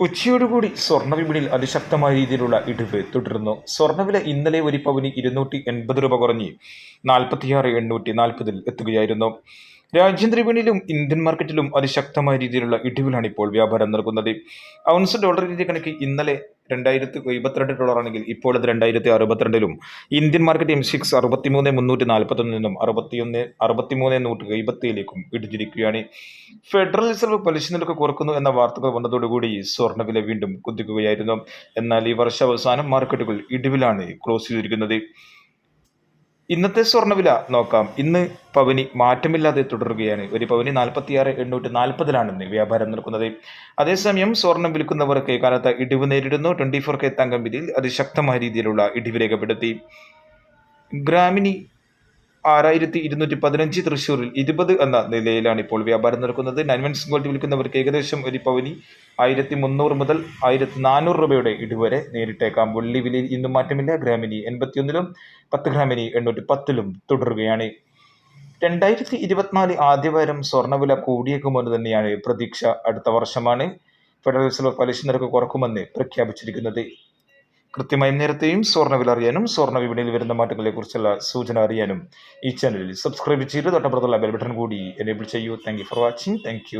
ഉച്ചയോടുകൂടി സ്വർണ വിപണിയിൽ അതിശക്തമായ രീതിയിലുള്ള ഇടിവ് തുടരുന്നു. സ്വർണവില ഇന്നലെ ഒരു പവന് ഇരുന്നൂറ്റി എൺപത് രൂപ കുറഞ്ഞ് നാൽപ്പത്തിയാറ് എണ്ണൂറ്റി നാൽപ്പതിൽ എത്തുകയായിരുന്നു. രാജ്യാന്തര വിപണിയിലും ഇന്ത്യൻ മാർക്കറ്റിലും അതിശക്തമായ രീതിയിലുള്ള ഇടിവിലാണ് ഇപ്പോൾ വ്യാപാരം നൽകുന്നത് ഔൺസ് ഡോളറിന്റെ കണക്ക് ഇന്നലെ രണ്ടായിരത്തി എഴുപത്തിരണ്ട് ഡോളർ ആണെങ്കിൽ ഇപ്പോൾ അത് രണ്ടായിരത്തി അറുപത്തിരണ്ടിലും. ഇന്ത്യൻ മാർക്കറ്റ് എം സിക്സ് അറുപത്തിമൂന്ന് മുന്നൂറ്റി നാൽപ്പത്തൊന്നിൽ നിന്നും അറുപത്തിയൊന്ന് അറുപത്തിമൂന്ന് നൂറ്റി എഴുപത്തിയിലേക്കും ഇടിച്ചിരിക്കുകയാണ് ഫെഡറൽ റിസർവ് പലിശ നിരക്ക് കുറക്കുന്നു എന്ന വാർത്തകൾ വന്നതോടുകൂടി സ്വർണവില വീണ്ടും കുതിക്കുകയായിരുന്നു. എന്നാൽ ഈ വർഷാവസാനം മാർക്കറ്റുകൾ ഇടിവിലാണ് ക്ലോസ് ചെയ്തിരിക്കുന്നത്. ഇന്നത്തെ സ്വർണവില നോക്കാം. ഇന്ന് പവനി മാറ്റമില്ലാതെ തുടരുകയാണ്. ഒരു പവനി നാൽപ്പത്തിയാറ് എണ്ണൂറ്റി നാൽപ്പതിലാണ് ഇന്ന് വ്യാപാരം നിൽക്കുന്നത് അതേസമയം സ്വർണം വിൽക്കുന്നവർക്ക് കാലത്ത് ഇടിവ് നേരിടുന്നു. ട്വന്റി ഫോർ കെ തങ്കം വിധിയിൽ അതിശക്തമായ രീതിയിലുള്ള ഇടിവ് രേഖപ്പെടുത്തി. ഗ്രാമിനി ആറായിരത്തി ഇരുന്നൂറ്റി പതിനഞ്ച് തൃശ്ശൂരിൽ ഇരുപത് എന്ന നിലയിലാണ് ഇപ്പോൾ വ്യാപാരം നടക്കുന്നത്. നൈൻ വൺസ് ഗോൾഡ് വിൽക്കുന്നവർക്ക് ഏകദേശം ഒരു പവനി ആയിരത്തി മുന്നൂറ് മുതൽ ആയിരത്തി നാനൂറ് രൂപയുടെ ഇടിവരെ നേരിട്ടേക്കാം. വെള്ളി വിലയിൽ ഇന്നും മാറ്റമില്ല. ഗ്രാമിനി എൺപത്തിയൊന്നിലും പത്ത് ഗ്രാമിനി എണ്ണൂറ്റി പത്തിലും തുടരുകയാണ്. രണ്ടായിരത്തി ഇരുപത്തിനാല് ആദ്യവാരം സ്വർണവില കൂടിയേക്കുമെന്ന് തന്നെയാണ് പ്രതീക്ഷ. അടുത്ത വർഷമാണ് ഫെഡറൽ റിസർവ് പലിശ നിരക്ക് കുറക്കുമെന്ന് പ്രഖ്യാപിച്ചിരിക്കുന്നത്. കൃത്യമായ നേരത്തെയും സ്വർണവില അറിയാനും സ്വർണ വിപണിയിൽ വരുന്ന മാറ്റങ്ങളെക്കുറിച്ചുള്ള സൂചന അറിയാനും ഈ ചാനലിൽ സബ്സ്ക്രൈബ് ചെയ്ത് തൊട്ടപ്പുറത്തുള്ള ബെൽ ബട്ടൺ കൂടി എനേബിൾ ചെയ്യൂ. Thank for watching thank